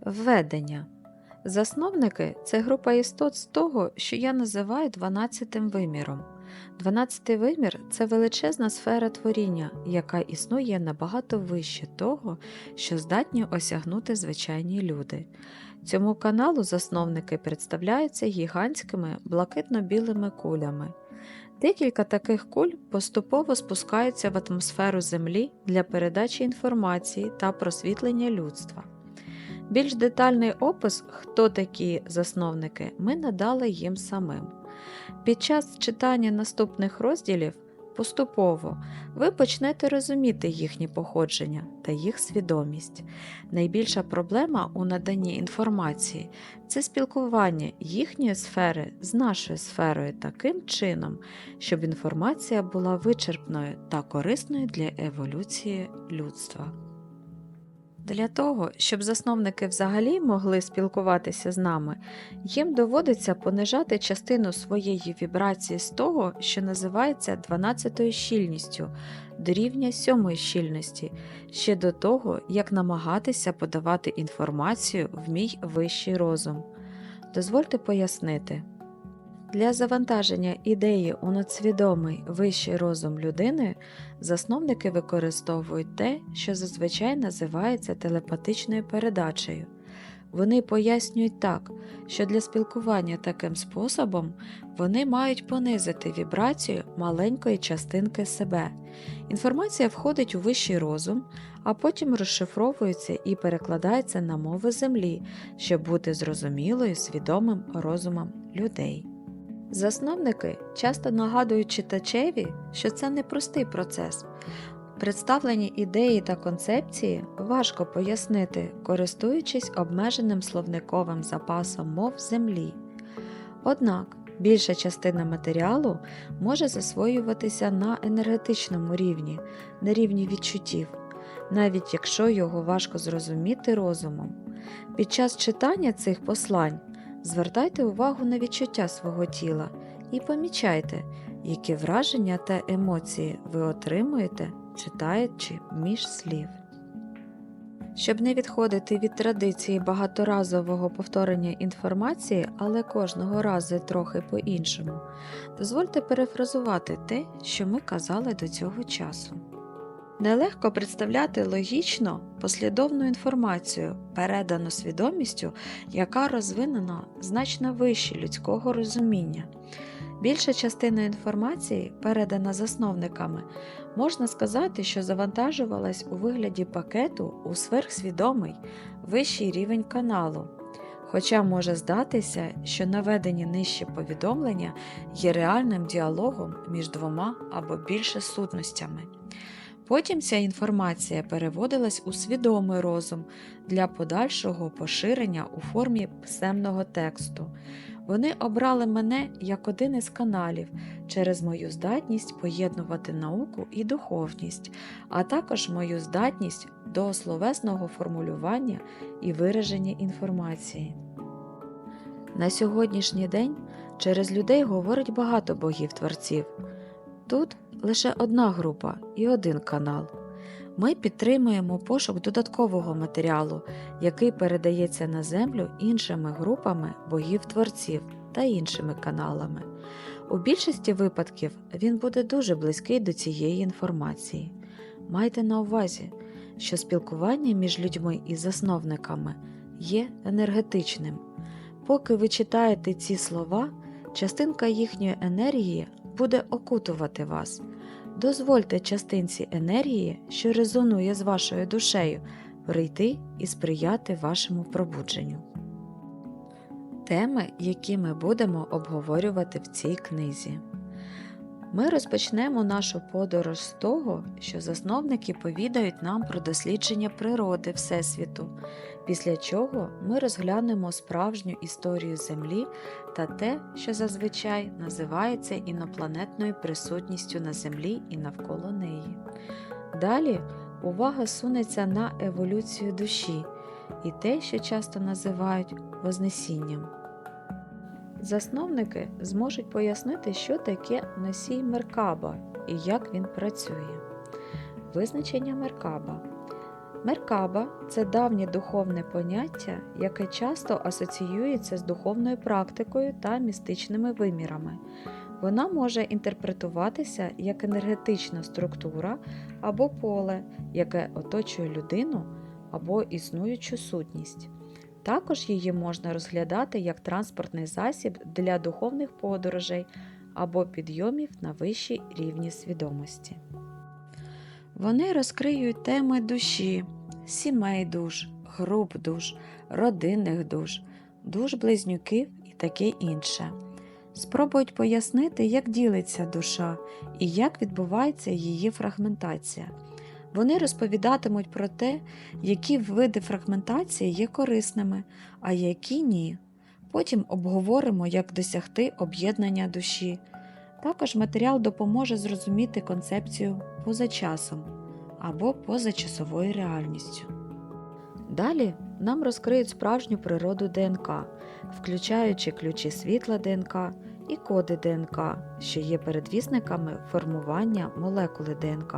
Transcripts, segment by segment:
Введення. Засновники це група істот з того, що я називаю 12-тим виміром. 12-й вимір це величезна сфера творіння, яка існує набагато вище того, що здатні осягнути звичайні люди. Цьому каналу засновники представляються гігантськими блакитно-білими кулями. Декілька таких куль поступово спускаються в атмосферу Землі для передачі інформації та просвітлення людства. Більш детальний опис, хто такі засновники, ми надали їм самим. Під час читання наступних розділів поступово ви почнете розуміти їхнє походження та їх свідомість. Найбільша проблема у наданні інформації це спілкування їхньої сфери з нашою сферою таким чином, щоб інформація була вичерпною та корисною для еволюції людства. Для того, щоб засновники взагалі могли спілкуватися з нами, їм доводиться понижати частину своєї вібрації з того, що називається 12-ю щільністю до рівня 7 щільності, ще до того, як намагатися подавати інформацію в мій вищий розум. Дозвольте пояснити. Для завантаження ідеї у надсвідомий вищий розум людини засновники використовують те, що зазвичай називається телепатичною передачею. Вони пояснюють так, що для спілкування таким способом вони мають понизити вібрацію маленької частинки себе. Інформація входить у вищий розум, а потім розшифровується і перекладається на мови землі, щоб бути зрозумілою свідомим розумом людей. Засновники часто нагадують читачеві, що це непростий процес. Представлені ідеї та концепції важко пояснити, користуючись обмеженим словниковим запасом мов Землі. Однак більша частина матеріалу може засвоюватися на енергетичному рівні, на рівні відчуттів, навіть якщо його важко зрозуміти розумом. Під час читання цих послань Звертайте увагу на відчуття свого тіла і помічайте, які враження та емоції ви отримуєте, читаючи між слів. Щоб не відходити від традиції багаторазового повторення інформації, але кожного разу трохи по-іншому, дозвольте перефразувати те, що ми казали до цього часу. Нелегко представляти логічно послідовну інформацію, передану свідомістю, яка розвинена значно вище людського розуміння. Більша частина інформації, передана засновниками, можна сказати, що завантажувалась у вигляді пакету у сверхсвідомий вищий рівень каналу. Хоча може здатися, що наведені нижче повідомлення є реальним діалогом між двома або більше сутностями. Потім ця інформація переводилась у свідомий розум для подальшого поширення у формі писемного тексту. Вони обрали мене як один із каналів через мою здатність поєднувати науку і духовність, а також мою здатність до словесного формулювання і вираження інформації. На сьогоднішній день через людей говорить багато богів-творців. Тут лише одна група і один канал. Ми підтримуємо пошук додаткового матеріалу, який передається на землю іншими групами богів-творців та іншими каналами. У більшості випадків він буде дуже близький до цієї інформації. Майте на увазі, що спілкування між людьми і засновниками є енергетичним. Поки ви читаєте ці слова, частинка їхньої енергії буде окутувати вас. Дозвольте частинці енергії, що резонує з вашою душею, прийти і сприяти вашому пробудженню. Теми, які ми будемо обговорювати в цій книзі. Ми розпочнемо нашу подорож з того, що засновники повідають нам про дослідження природи Всесвіту, після чого ми розглянемо справжню історію Землі та те, що зазвичай називається інопланетною присутністю на Землі і навколо неї. Далі увага сунеться на еволюцію душі і те, що часто називають Вознесінням. Засновники зможуть пояснити, що таке носій Меркаба і як він працює. Визначення Меркаба Меркаба це давнє духовне поняття, яке часто асоціюється з духовною практикою та містичними вимірами. Вона може інтерпретуватися як енергетична структура або поле, яке оточує людину або існуючу сутність. Також її можна розглядати як транспортний засіб для духовних подорожей або підйомів на вищі рівні свідомості. Вони розкриють теми душі, сімей душ, груп душ, родинних душ, душ близнюків і таке інше. Спробують пояснити, як ділиться душа і як відбувається її фрагментація. Вони розповідатимуть про те, які види фрагментації є корисними, а які ні. Потім обговоримо, як досягти об'єднання душі. Також матеріал допоможе зрозуміти концепцію поза часом або позачасовою реальністю. Далі нам розкриють справжню природу ДНК, включаючи ключі світла ДНК і коди ДНК, що є передвісниками формування молекули ДНК.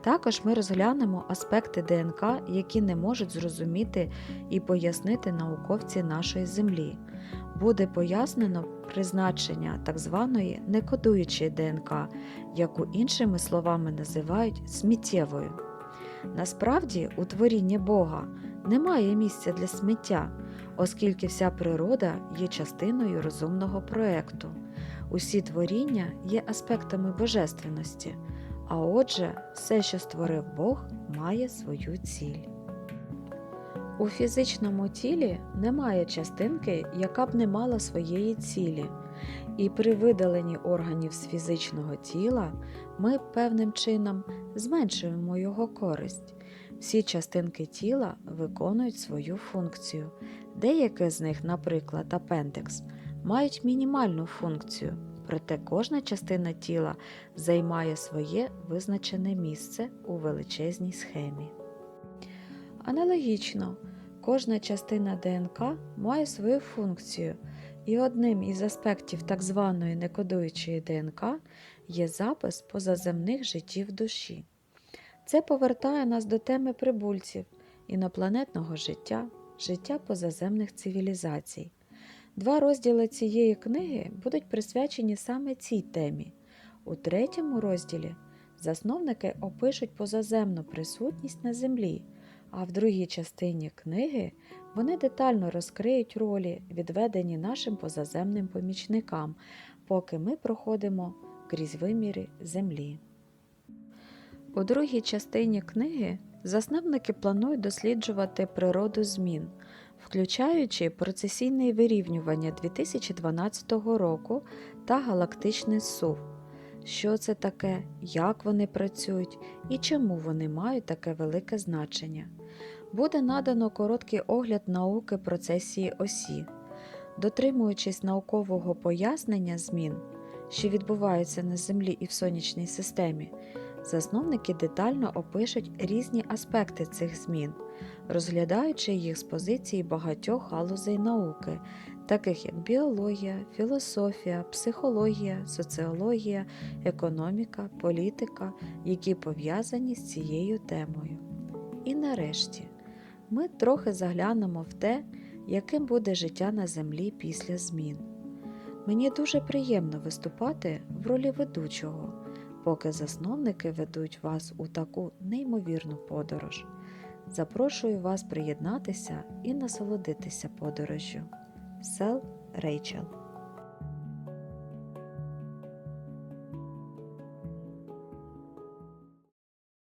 Також ми розглянемо аспекти ДНК, які не можуть зрозуміти і пояснити науковці нашої Землі. Буде пояснено призначення так званої некодуючої ДНК, яку іншими словами називають сміттєвою. Насправді, у творінні Бога немає місця для сміття, оскільки вся природа є частиною розумного проекту. Усі творіння є аспектами божественності, а отже, все, що створив Бог, має свою ціль. У фізичному тілі немає частинки, яка б не мала своєї цілі, і при видаленні органів з фізичного тіла ми певним чином зменшуємо його користь. Всі частинки тіла виконують свою функцію. Деякі з них, наприклад, апендекс, мають мінімальну функцію, проте кожна частина тіла займає своє визначене місце у величезній схемі. Аналогічно, кожна частина ДНК має свою функцію, і одним із аспектів так званої некодуючої ДНК є запис позаземних життів душі. Це повертає нас до теми прибульців, інопланетного життя, життя позаземних цивілізацій. Два розділи цієї книги будуть присвячені саме цій темі. У третьому розділі засновники опишуть позаземну присутність на Землі, а в другій частині книги вони детально розкриють ролі, відведені нашим позаземним помічникам, поки ми проходимо крізь виміри Землі. У другій частині книги засновники планують досліджувати природу змін, включаючи процесійне вирівнювання 2012 року та галактичний сув. Що це таке, як вони працюють і чому вони мають таке велике значення. Буде надано короткий огляд науки процесії осі, дотримуючись наукового пояснення змін, що відбуваються на Землі і в сонячній системі. Засновники детально опишуть різні аспекти цих змін, розглядаючи їх з позиції багатьох галузей науки, таких як біологія, філософія, психологія, соціологія, економіка, політика, які пов'язані з цією темою. І нарешті ми трохи заглянемо в те, яким буде життя на землі після змін. Мені дуже приємно виступати в ролі ведучого поки засновники ведуть вас у таку неймовірну подорож. Запрошую вас приєднатися і насолодитися подорожжю. Сел Рейчел